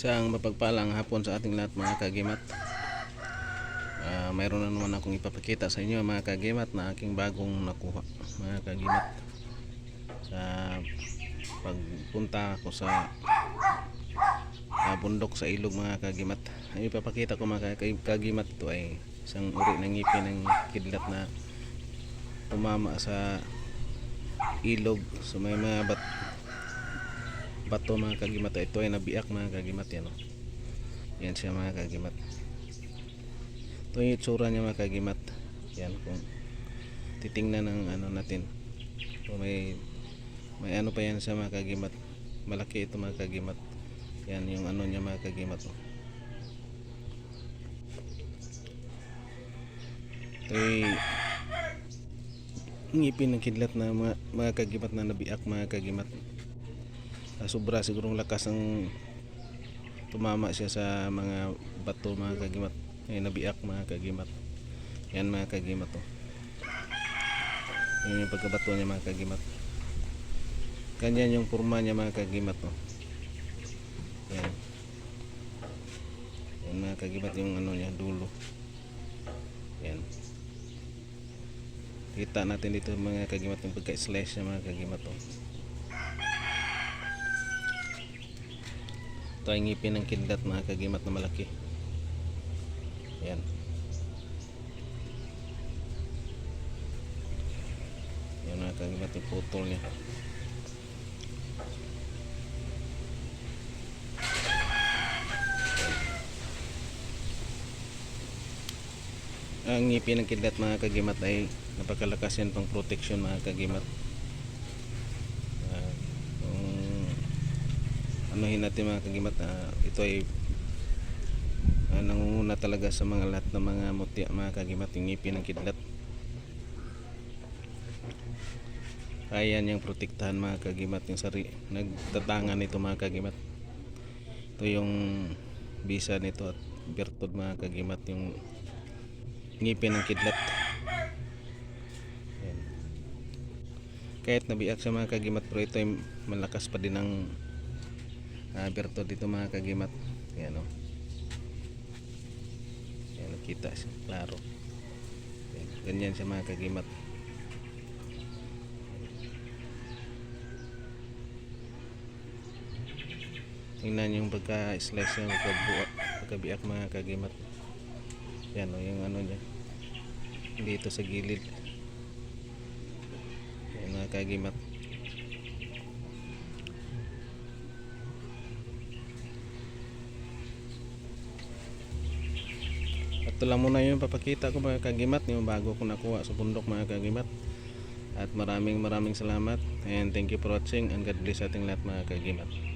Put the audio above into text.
Isang mapagpalang hapon sa ating lahat mga kagimat. Ah, mayroon na naman akong ipapakita sa inyo mga kagimat na aking bagong nakuha mga kagimat. Sa pagpunta ko sa ah, bundok sa ilog mga kagimat. Ang ipapakita ko mga kag- kagimat ito ay isang uri ng ngipin ng kidlat na tumama sa ilog so may mga bat bato mga kagimat. Ito ay nabiyak mga kagimat yan oh. yan siya mga kagimat. Ito yung itsura niya mga kagimat. Yan kung titingnan ng ano natin. So may may ano pa yan sa mga kagimat. Malaki ito mga kagimat. Yan yung ano niya mga kagimat oh. ito ngipin ng kidlat na mga, mga kagimat na nabiyak mga kagimat sobra sigurong lakas ang tumama siya sa mga bato mga kagimat. Ay nabiyak mga kagimat. Yan mga kagimat to yun yung pagkabato niya mga kagimat. Ganyan yung forma niya mga kagimat to yan. Yan mga kagimat yung ano niya dulo. Yan. Kita natin dito mga kagimat yung pagka-slice niya mga kagimat to ito ay ngipin ng kidlat mga kagimat na malaki. Yan yan mga kagimat yung putol niya. Ang ngipin ng kidlat mga kagimat ay napakalakas yan pang protection mga kagimat Ah, kung anuhin natin mga kagimat ah, ito ay ah, nangunguna talaga sa mga lahat ng mga mutya mga kagimat yung ngipin ng kidlat. Kaya niyang protektahan mga kagimat yung sari nagtatangan nito mga kagimat. Ito yung bisa nito at bertod mga kagimat yung ngipin ng kidlat. Yan. kahit nabiyak sa mga kagimat pero ito ay malakas pa din ang uh, bertod dito mga kagimat. Yan o yan nakita siya. Klaro. Yan. ganyan siya mga kagimat. Tingnan yung pagka-slice niya pagkabuak pagkabiyak mga kagimat. Yan o yung ano niya. Dito sa gilid. Yan mga kagimat ito lang muna yung papakita ko mga kagimat yung bago ko nakuha sa bundok mga kagimat. At maraming maraming salamat. And thank you for watching and God bless ating lahat mga kagimat